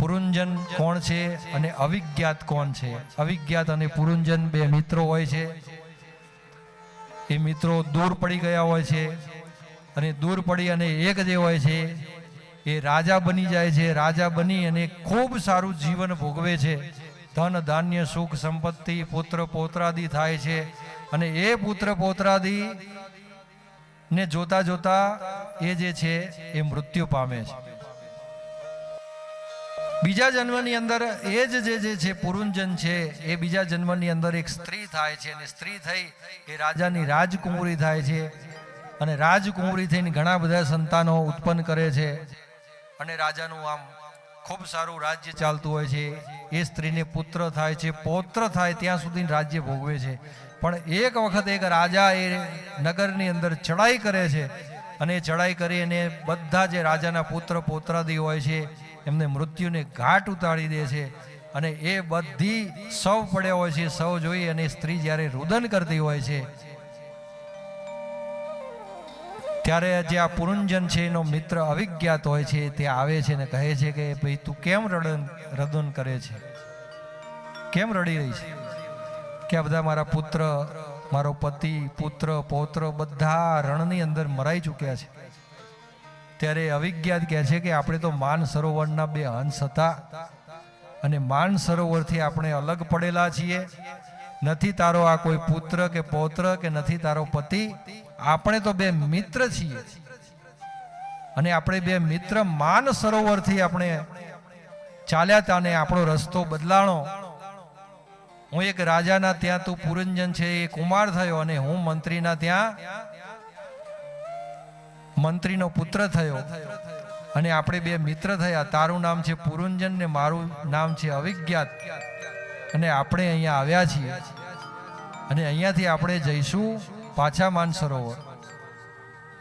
પુરુંજન કોણ છે અને અવિજ્ઞાત કોણ છે? અવિજ્ઞાત અને પુરુંજન બે મિત્રો હોય છે. એ મિત્રો દૂર પડી ગયા હોય છે અને દૂર પડી અને એક જે હોય છે એ રાજા બની જાય છે. રાજા બની અને ખૂબ સારું જીવન ભોગવે છે. ધન, ધાન્ય, સુખ, સંપત્તિ, પુત્ર, પોતરાદી થાય છે. અને એ પુત્ર, પોતરાદી ને જોતા જોતા એ જે છે એ મૃત્યુ પામે છે. બીજા જન્મની અંદર એ જ જે જે છે પુરુંજન છે, એ બીજા જન્મની અંદર એક સ્ત્રી થાય છે અને સ્ત્રી થઈ એ રાજાની રાજકુંવરી થાય છે અને રાજકુંવરી થઈને ઘણા બધા સંતાનો ઉત્પન્ન કરે છે અને રાજાનું આમ ખૂબ સારું રાજ્ય ચાલતું હોય છે. એ સ્ત્રીને પુત્ર થાય છે, પૌત્ર થાય ત્યાં સુધી રાજ્ય ભોગવે છે. પણ એક વખત એક રાજા એ નગરની અંદર ચડાઈ કરે છે અને ચડાઈ કરી અને બધા જે રાજાના પુત્ર પોતરાદી હોય છે, એમને મૃત્યુને ઘાટ ઉતારી દે છે. અને એ બધી સૌ પડ્યા હોય છે, સૌ જોઈ અને સ્ત્રી જ્યારે રુદન કરતી હોય છે, ત્યારે જે આ પુરુંજન છે, એનો મિત્ર અવિજ્ઞાત હોય છે, તે આવે છે ને કહે છે કે, ભાઈ, તું કેમ રડન, રદન કરે છે? કેમ રડી રહી છે? કે બધા મારા પુત્ર મારો પતિ, પુત્ર, પૌત્ર બધા રણની અંદર મરાઈ ચૂક્યા છે. ત્યારે અવિજ્ઞાત કહે છે કે આપણે તો માન સરોવરના બે હંસ હતા અને માન સરોવરથી આપણે અલગ પડેલા છીએ. નથી તારો આ કોઈ પુત્ર કે પૌત્ર કે નથી તારો પતિ, આપણે તો બે મિત્ર છીએ. અને આપણે બે મિત્ર માન સરોવરથી આપણે ચાલ્યા હતા ને આપણો રસ્તો બદલાણો. હું એક રાજાના ત્યાં તું પુરંજન છે એ કુમાર થયો અને હું મંત્રીના ત્યાં મંત્રીનો પુત્ર થયો. અને આપણે બે મિત્ર થયા. તારું નામ છે પુરુંજન ને મારું નામ છે અવિજ્ઞાત. અને આપણે અહીંયા આવ્યા છીએ. અને અહીંયાથી આપણે જઈશું પાછા માનસરોવર.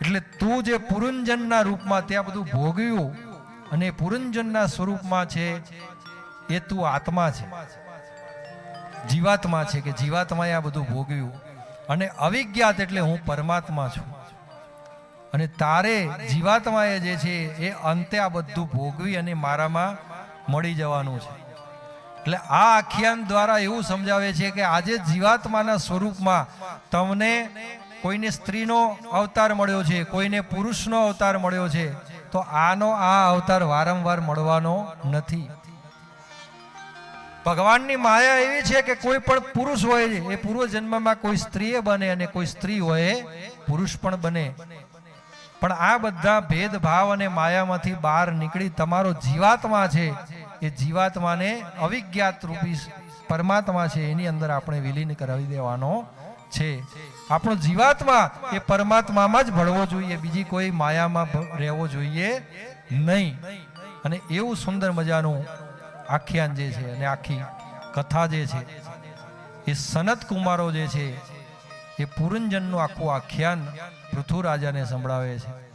એટલે તું જે પુરુંજનના રૂપમાં ત્યાં બધું ભોગવ્યું અને પુરુંજનના સ્વરૂપમાં છે, એ તું આત્મા છે. જીવાત્મા છે કે જીવાત્માએ આ બધું ભોગવ્યું. અને અવિજ્ઞાત એટલે હું પરમાત્મા છું. અને તારે જીવાત્માએ જે છે એ અંતે આ બધું ભોગવી અને મારામાં મળી જવાનું છે. એટલે આ આખ્યાન દ્વારા એવું સમજાવે છે કે આજે જીવાત્માના સ્વરૂપમાં તમને કોઈને સ્ત્રીનો અવતાર મળ્યો છે, કોઈને પુરુષનો અવતાર મળ્યો છે, તો આનો આ અવતાર વારંવાર મળવાનો નથી. ભગવાનની માયા એવી છે કે કોઈ પણ પુરુષ હોય, એ પૂર્વ જન્મમાં કોઈ સ્ત્રીએ બને અને કોઈ સ્ત્રી હોય, પુરુષ પણ બને. પણ આ બધા ભેદભાવ અને માયામાંથી બહાર નીકળી તમારો જીવાત્મા છે, એ જીવાત્માને અવિજ્ઞાત રૂપી પરમાત્મા છે, એની અંદર આપણે વિલીન કરાવી દેવાનો છે. આપણો જીવાત્મા એ પરમાત્મામાં જ ભળવો જોઈએ, બીજી કોઈ માયામાં રહેવો જોઈએ નહીં. અને એવું સુંદર મજાનું આખ્યાન જે છે અને આખી કથા જે છે, એ સનત કુમારો જે છે, એ પુરંજનનું આખું આખ્યાન પૃથુરાજાને સંભળાવે છે.